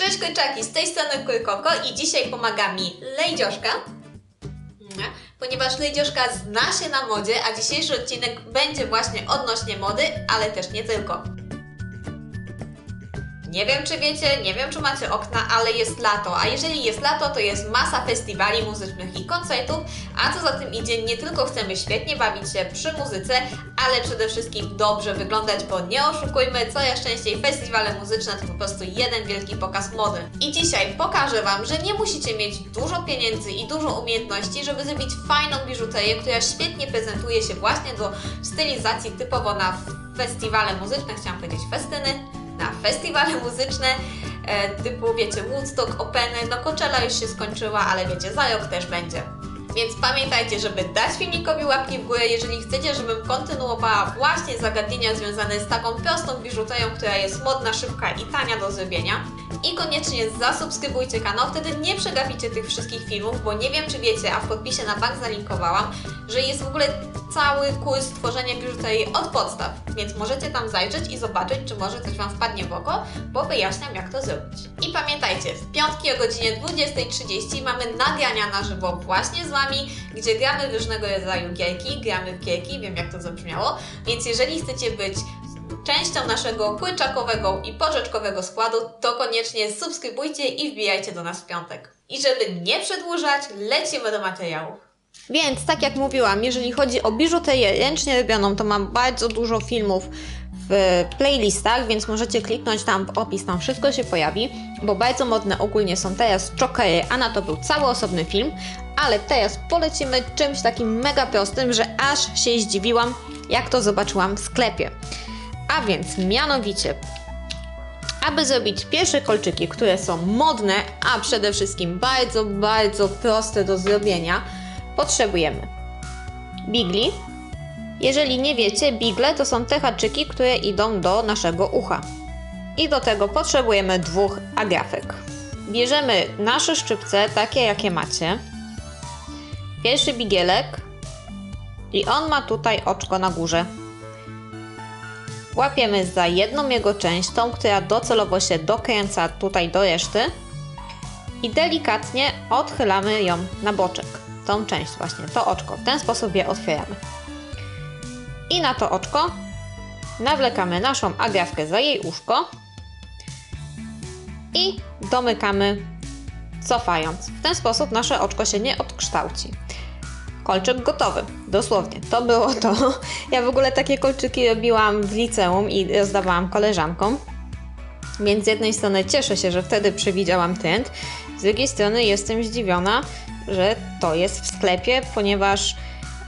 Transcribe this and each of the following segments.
Cześć kurczaki, z tej strony Kurkoko i dzisiaj pomaga mi Lejdzioszka, ponieważ Lejdzioszka zna się na modzie, a dzisiejszy odcinek będzie właśnie odnośnie mody, ale też nie tylko. Nie wiem czy wiecie, nie wiem czy macie okna, ale jest lato, a jeżeli jest lato, to jest masa festiwali muzycznych i koncertów, a co za tym idzie, nie tylko chcemy świetnie bawić się przy muzyce, ale przede wszystkim dobrze wyglądać, bo nie oszukujmy, coraz częściej festiwale muzyczne to po prostu jeden wielki pokaz mody. I dzisiaj pokażę Wam, że nie musicie mieć dużo pieniędzy i dużo umiejętności, żeby zrobić fajną biżuterię, która świetnie prezentuje się właśnie do stylizacji typowo na festiwale muzyczne, chciałam powiedzieć festyny, na festiwale muzyczne e, typu, wiecie, Woodstock, Openy, no Coachella już się skończyła, ale wiecie, za rok też będzie. Więc pamiętajcie, żeby dać filmikowi łapki w górę, jeżeli chcecie, żebym kontynuowała właśnie zagadnienia związane z taką prostą biżuterią, która jest modna, szybka i tania do zrobienia. I koniecznie zasubskrybujcie kanał, wtedy nie przegapicie tych wszystkich filmów, bo nie wiem czy wiecie, a w podpisie na bank zalinkowałam, że jest w ogóle cały kurs tworzenia biżuterii od podstaw, więc możecie tam zajrzeć i zobaczyć, czy może coś Wam wpadnie w oko, bo wyjaśniam jak to zrobić. I pamiętajcie, w piątki o godzinie 20.30 mamy nagrania na żywo właśnie z Wami, gdzie gramy różnego rodzaju gierki, gramy w gierki, wiem jak to zabrzmiało, więc jeżeli chcecie być częścią naszego kurczakowego i porzeczkowego składu, to koniecznie subskrybujcie i wbijajcie do nas w piątek. I żeby nie przedłużać, lecimy do materiałów. Więc, tak jak mówiłam, jeżeli chodzi o biżuterię ręcznie robioną, to mam bardzo dużo filmów w playlistach, więc możecie kliknąć tam w opis, tam wszystko się pojawi, bo bardzo modne ogólnie są teraz chokery, a na to był cały osobny film, ale teraz polecimy czymś takim mega prostym, że aż się zdziwiłam, jak to zobaczyłam w sklepie. A więc mianowicie, aby zrobić pierwsze kolczyki, które są modne, a przede wszystkim bardzo, bardzo proste do zrobienia, potrzebujemy bigli. Jeżeli nie wiecie, bigle to są te haczyki, które idą do naszego ucha. I do tego potrzebujemy dwóch agrafek. Bierzemy nasze szczypce, takie jakie macie. Pierwszy bigielek i on ma tutaj oczko na górze. Łapiemy za jedną jego część, tą, która docelowo się dokręca tutaj do reszty i delikatnie odchylamy ją na boczek. Tą część właśnie, to oczko. W ten sposób je otwieramy. I na to oczko nawlekamy naszą agrafkę za jej uszko i domykamy cofając. W ten sposób nasze oczko się nie odkształci. Kolczyk gotowy, dosłownie. To było to. Ja w ogóle takie kolczyki robiłam w liceum i rozdawałam koleżankom. Więc z jednej strony cieszę się, że wtedy przewidziałam trend, z drugiej strony jestem zdziwiona, że to jest w sklepie, ponieważ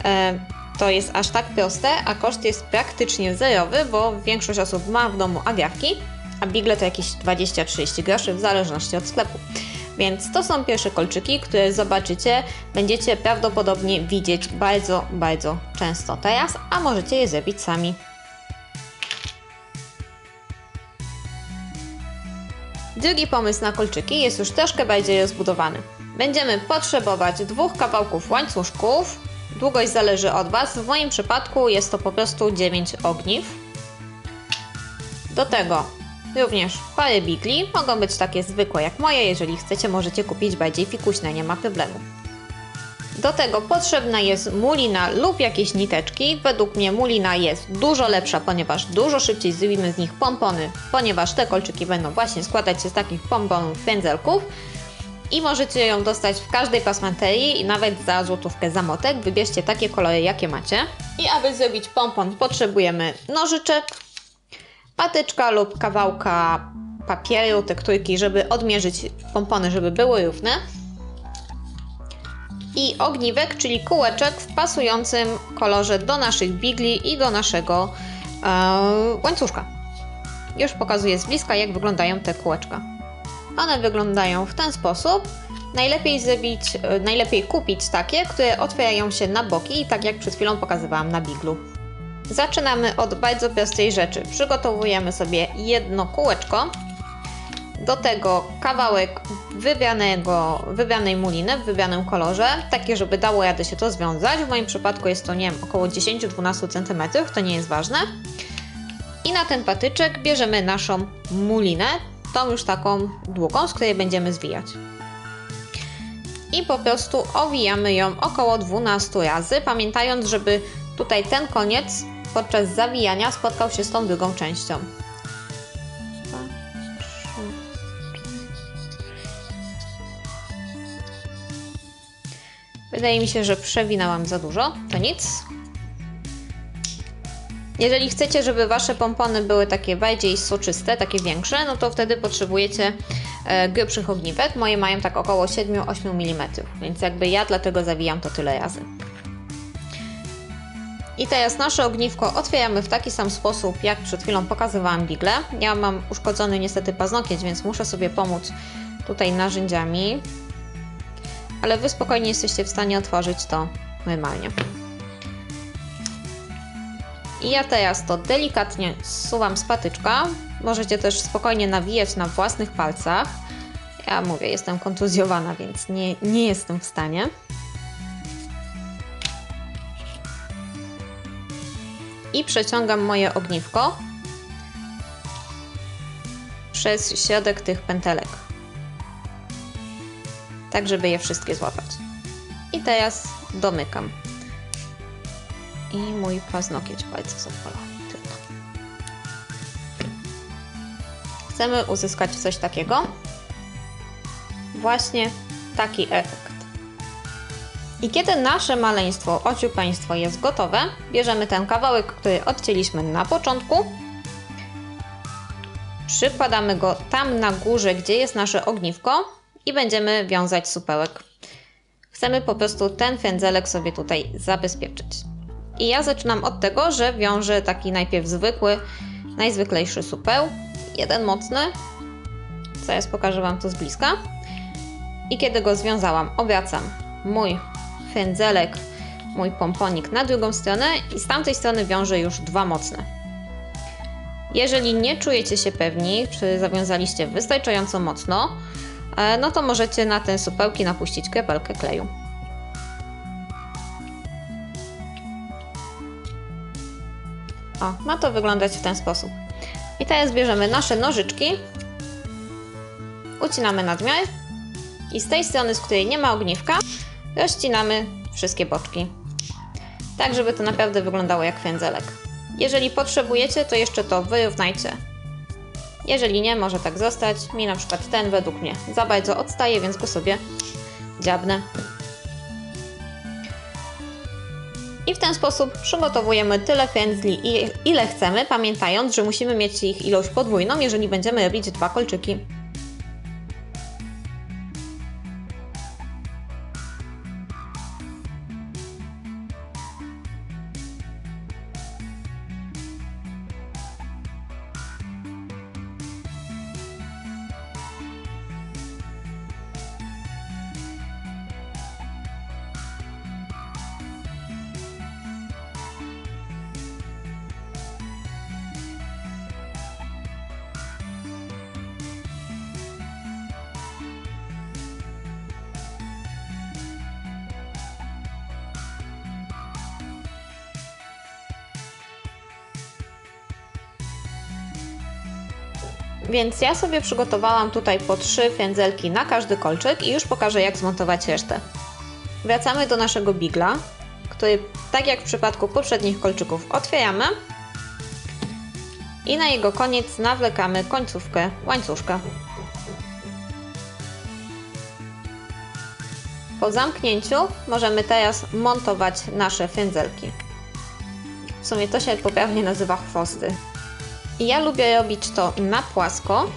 e, to jest aż tak proste, a koszt jest praktycznie zerowy, bo większość osób ma w domu agrafki, a bigle to jakieś 20-30 groszy w zależności od sklepu. Więc to są pierwsze kolczyki, które zobaczycie, będziecie prawdopodobnie widzieć bardzo, bardzo często teraz, a możecie je zrobić sami. Drugi pomysł na kolczyki jest już troszkę bardziej rozbudowany. Będziemy potrzebować dwóch kawałków łańcuszków. Długość zależy od Was. W moim przypadku jest to po prostu 9 ogniw. Do tego również parę bigli. Mogą być takie zwykłe jak moje. Jeżeli chcecie, możecie kupić bardziej fikuśne, nie ma problemu. Do tego potrzebna jest mulina lub jakieś niteczki. Według mnie mulina jest dużo lepsza, ponieważ dużo szybciej zrobimy z nich pompony, ponieważ te kolczyki będą właśnie składać się z takich pomponów pędzelków. I możecie ją dostać w każdej pasmanterii i nawet za złotówkę za motek. Wybierzcie takie kolory, jakie macie. I aby zrobić pompon potrzebujemy nożyczek, patyczka lub kawałka papieru, tekturki, żeby odmierzyć pompony, żeby były równe i ogniwek, czyli kółeczek w pasującym kolorze do naszych bigli i do naszego e, łańcuszka. Już pokazuję z bliska, jak wyglądają te kółeczka. One wyglądają w ten sposób. Najlepiej zrobić, e, najlepiej kupić takie, które otwierają się na boki, tak jak przed chwilą pokazywałam na biglu. Zaczynamy od bardzo prostej rzeczy. Przygotowujemy sobie jedno kółeczko, do tego kawałek wybranego, wybranej muliny w wybranym kolorze, takie, żeby dało radę się to związać. W moim przypadku jest to, nie wiem, około 10-12 cm, to nie jest ważne. I na ten patyczek bierzemy naszą mulinę, tą już taką długą, z której będziemy zwijać. I po prostu owijamy ją około 12 razy, pamiętając, żeby tutaj ten koniec podczas zawijania spotkał się z tą drugą częścią. Wydaje mi się, że przewinęłam za dużo, to nic. Jeżeli chcecie, żeby wasze pompony były takie bardziej soczyste, takie większe, no to wtedy potrzebujecie e, grubszych ogniwek. Moje mają tak około 7-8 mm, więc jakby ja dlatego zawijam to tyle razy. I teraz nasze ogniwko otwieramy w taki sam sposób, jak przed chwilą pokazywałam bigle. Ja mam uszkodzony niestety paznokieć, więc muszę sobie pomóc tutaj narzędziami. Ale Wy spokojnie jesteście w stanie otworzyć to normalnie. I ja teraz to delikatnie zsuwam z patyczka. Możecie też spokojnie nawijać na własnych palcach. Ja mówię, jestem kontuzjowana, więc nie, nie jestem w stanie. I przeciągam moje ogniwko przez środek tych pętelek. Tak, żeby je wszystkie złapać. I teraz domykam i mój paznokieć bardzo. Tylko. Chcemy uzyskać coś takiego. Właśnie taki efekt. I kiedy nasze maleństwo, ociupeństwo jest gotowe, bierzemy ten kawałek, który odcięliśmy na początku, przykładamy go tam na górze, gdzie jest nasze ogniwko i będziemy wiązać supełek. Chcemy po prostu ten fędzelek sobie tutaj zabezpieczyć. I ja zaczynam od tego, że wiążę taki najpierw zwykły, najzwyklejszy supeł, jeden mocny. Zaraz pokażę Wam to z bliska. I kiedy go związałam, obracam mój fędzelek, mój pomponik na drugą stronę i z tamtej strony wiążę już dwa mocne. Jeżeli nie czujecie się pewni, czy zawiązaliście wystarczająco mocno, e, no to możecie na te supełki napuścić kropelkę kleju. O, ma to wyglądać w ten sposób. I teraz bierzemy nasze nożyczki, ucinamy nadmiar i z tej strony, z której nie ma ogniwka, rozcinamy wszystkie boczki. Tak, żeby to naprawdę wyglądało jak wędzelek. Jeżeli potrzebujecie, to jeszcze to wyrównajcie. Jeżeli nie, może tak zostać. Mi na przykład ten według mnie za bardzo odstaje, więc go sobie dziabnę. I w ten sposób przygotowujemy tyle pędzli, ile chcemy, pamiętając, że musimy mieć ich ilość podwójną, jeżeli będziemy robić dwa kolczyki. Więc ja sobie przygotowałam tutaj po trzy pędzelki na każdy kolczyk i już pokażę jak zmontować resztę. Wracamy do naszego bigla, który tak jak w przypadku poprzednich kolczyków otwieramy i na jego koniec nawlekamy końcówkę łańcuszka. Po zamknięciu możemy teraz montować nasze pędzelki. W sumie to się poprawnie nazywa chwosty. I ja lubię robić to na płasko.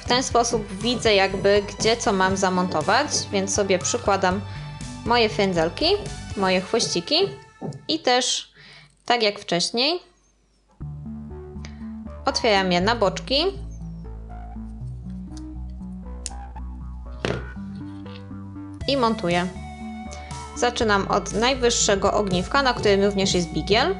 W ten sposób widzę jakby gdzie co mam zamontować, więc sobie przykładam moje fędzelki, moje chwościki i też tak jak wcześniej otwieram je na boczki i montuję. Zaczynam od najwyższego ogniwka, na którym również jest bigiel.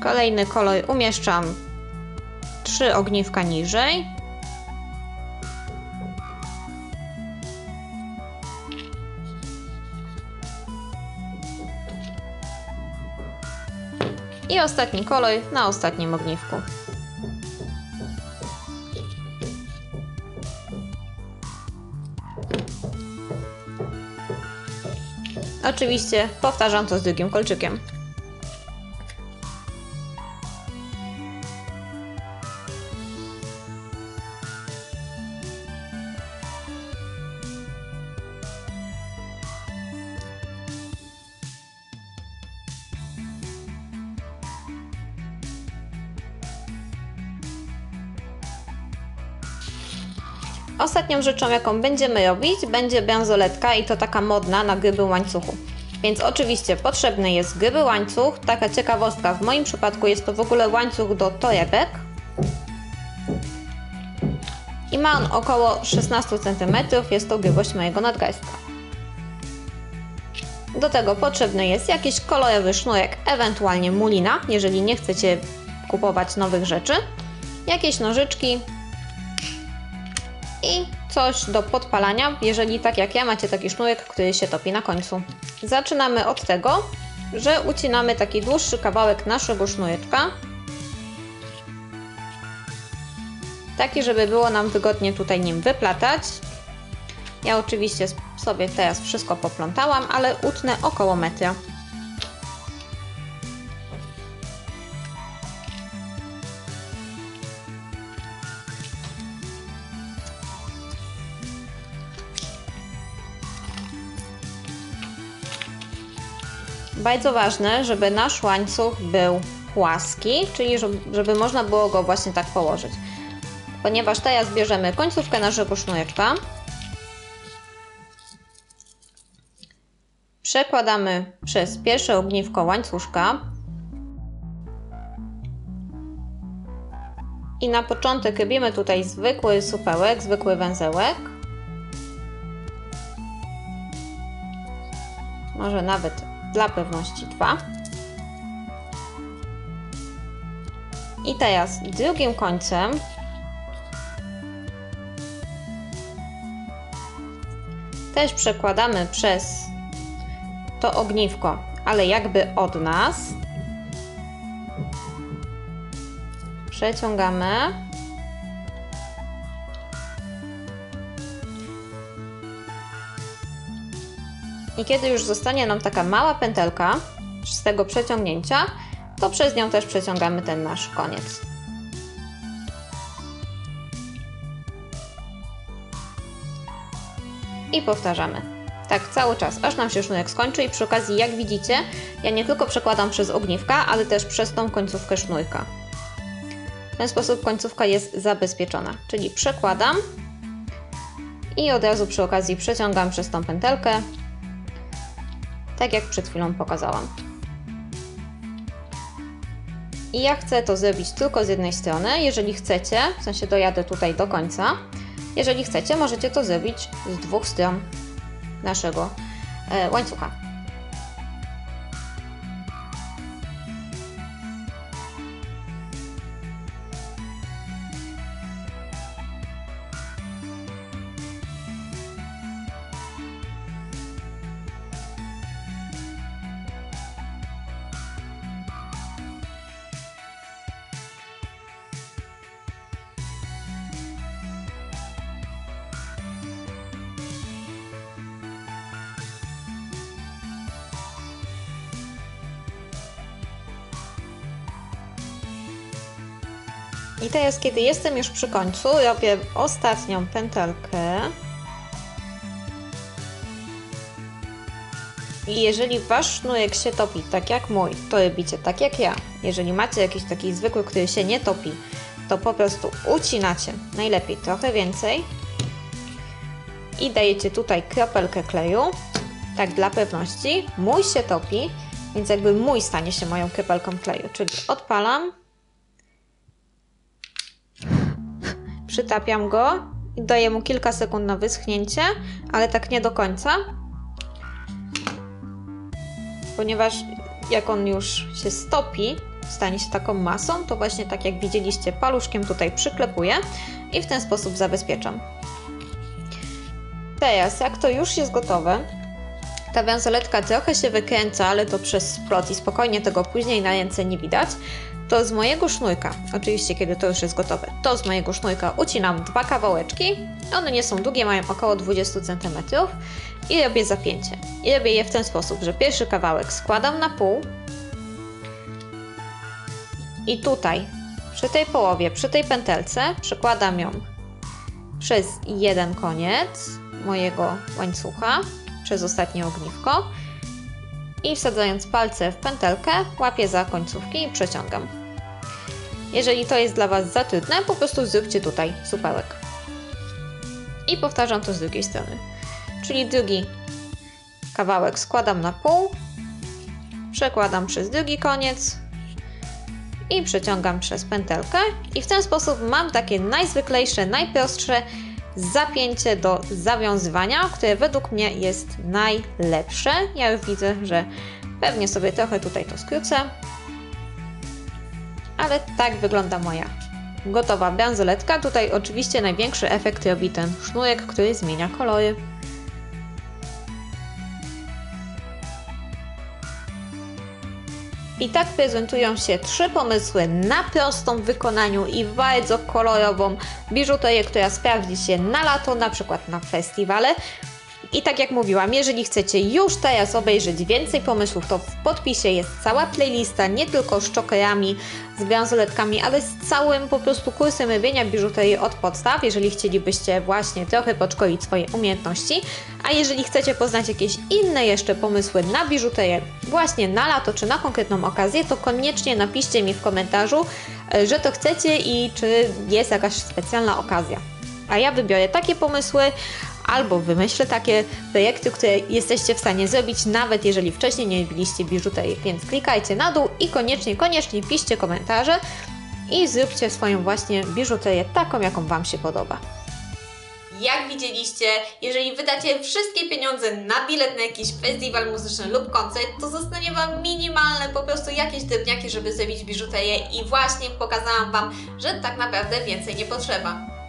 Kolejny kolor umieszczam trzy ogniwka niżej. I ostatni kolor na ostatnim ogniwku. Oczywiście powtarzam to z drugim kolczykiem. Ostatnią rzeczą, jaką będziemy robić, będzie bransoletka i to taka modna na gruby łańcuchu. Więc oczywiście potrzebny jest gruby łańcuch. Taka ciekawostka, w moim przypadku jest to w ogóle łańcuch do torebek. I ma on około 16 cm, jest to grubość mojego nadgarstka. Do tego potrzebny jest jakiś kolorowy sznurek, ewentualnie mulina, jeżeli nie chcecie kupować nowych rzeczy. Jakieś nożyczki, i coś do podpalania, jeżeli tak jak ja macie taki sznurek, który się topi na końcu. Zaczynamy od tego, że ucinamy taki dłuższy kawałek naszego sznureczka. Taki, żeby było nam wygodnie tutaj nim wyplatać. Ja oczywiście sobie teraz wszystko poplątałam, ale utnę około metra. Bardzo ważne, żeby nasz łańcuch był płaski, czyli żeby można było go właśnie tak położyć. Ponieważ teraz bierzemy końcówkę naszego sznureczka, przekładamy przez pierwsze ogniwko łańcuszka i na początek robimy tutaj zwykły supełek, zwykły węzełek. Może nawet dla pewności dwa. I teraz drugim końcem też przekładamy przez to ogniwko, ale jakby od nas. Przeciągamy. I kiedy już zostanie nam taka mała pętelka z tego przeciągnięcia, to przez nią też przeciągamy ten nasz koniec. I powtarzamy. Tak cały czas, aż nam się sznurek skończy i przy okazji, jak widzicie, ja nie tylko przekładam przez ogniwka, ale też przez tą końcówkę sznurka. W ten sposób końcówka jest zabezpieczona, czyli przekładam i od razu przy okazji przeciągam przez tą pętelkę tak jak przed chwilą pokazałam. I ja chcę to zrobić tylko z jednej strony. Jeżeli chcecie, w sensie dojadę tutaj do końca, jeżeli chcecie, możecie to zrobić z dwóch stron naszego e, łańcucha. I teraz, kiedy jestem już przy końcu, robię ostatnią pętelkę. I jeżeli wasz sznurek się topi tak jak mój, to robicie tak jak ja. Jeżeli macie jakiś taki zwykły, który się nie topi, to po prostu ucinacie. Najlepiej trochę więcej. I dajecie tutaj kropelkę kleju. Tak dla pewności. Mój się topi, więc jakby mój stanie się moją kropelką kleju. Czyli odpalam przytapiam go i daję mu kilka sekund na wyschnięcie, ale tak nie do końca. Ponieważ jak on już się stopi, stanie się taką masą, to właśnie tak jak widzieliście, paluszkiem tutaj przyklepuję i w ten sposób zabezpieczam. Teraz, jak to już jest gotowe, Ta bransoletka trochę się wykręca, ale to przez splot i spokojnie tego później na ręce nie widać. To z mojego sznurka, oczywiście kiedy to już jest gotowe, to z mojego sznurka ucinam dwa kawałeczki. One nie są długie, mają około 20 cm i robię zapięcie. I robię je w ten sposób, że pierwszy kawałek składam na pół i tutaj, przy tej połowie, przy tej pętelce, przekładam ją przez jeden koniec mojego łańcucha, przez ostatnie ogniwko i wsadzając palce w pętelkę, łapię za końcówki i przeciągam. Jeżeli to jest dla Was za trudne, po prostu zróbcie tutaj supełek. I powtarzam to z drugiej strony. Czyli drugi kawałek składam na pół, przekładam przez drugi koniec i przeciągam przez pętelkę i w ten sposób mam takie najzwyklejsze, najprostsze zapięcie do zawiązywania, które według mnie jest najlepsze. Ja już widzę, że pewnie sobie trochę tutaj to skrócę, ale tak wygląda moja gotowa bransoletka. Tutaj oczywiście największy efekt robi ten sznurek, który zmienia kolory. I tak prezentują się trzy pomysły na prostą w wykonaniu i bardzo kolorową biżuterię, która sprawdzi się na lato, na przykład na festiwale. I tak jak mówiłam, jeżeli chcecie już teraz obejrzeć więcej pomysłów, to w podpisie jest cała playlista, nie tylko z czokerami, z bransoletkami, ale z całym po prostu kursem robienia biżuterii od podstaw, jeżeli chcielibyście właśnie trochę podszkolić swoje umiejętności. A jeżeli chcecie poznać jakieś inne jeszcze pomysły na biżuterię właśnie na lato czy na konkretną okazję, to koniecznie napiszcie mi w komentarzu, e, że to chcecie i czy jest jakaś specjalna okazja. A ja wybiorę takie pomysły, albo wymyślę takie projekty, które jesteście w stanie zrobić, nawet jeżeli wcześniej nie robiliście biżuterii. Więc klikajcie na dół i koniecznie, koniecznie piszcie komentarze i zróbcie swoją właśnie biżuterię taką, jaką Wam się podoba. Jak widzieliście, jeżeli wydacie wszystkie pieniądze na bilet na jakiś festiwal muzyczny lub koncert, to zostanie Wam minimalne po prostu jakieś drobniaki, żeby zrobić biżuterię i właśnie pokazałam Wam, że tak naprawdę więcej nie potrzeba.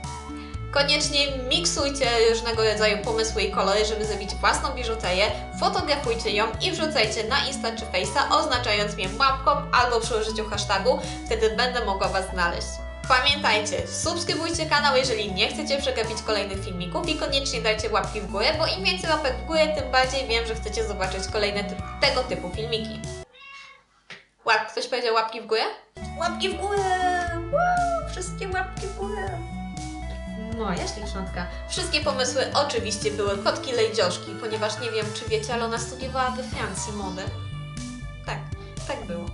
Koniecznie miksujcie różnego rodzaju pomysły i kolory, żeby zrobić własną biżuterię, fotografujcie ją i wrzucajcie na Insta czy Face'a, oznaczając mnie łapką albo przy użyciu hashtagu, wtedy będę mogła Was znaleźć. Pamiętajcie, subskrybujcie kanał, jeżeli nie chcecie przegapić kolejnych filmików i koniecznie dajcie łapki w górę, bo im więcej łapek w górę, tym bardziej wiem, że chcecie zobaczyć kolejne typ, tego typu filmiki. Łap, ktoś powiedział łapki w górę? Łapki w górę! Wszystkie łapki w górę! Moja ślicznatka. Wszystkie pomysły oczywiście były kotki lejdzioszki, ponieważ nie wiem, czy wiecie, ale ona studiowała we Francji modę. Tak, tak było.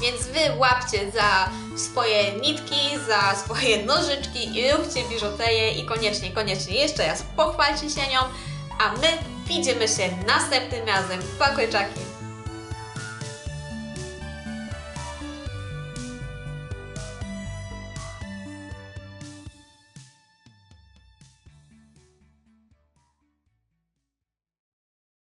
Więc wy łapcie za swoje nitki, za swoje nożyczki i róbcie biżuterię i koniecznie, koniecznie jeszcze raz pochwalcie się nią, a my widzimy się następnym razem. Pa, kurczaki!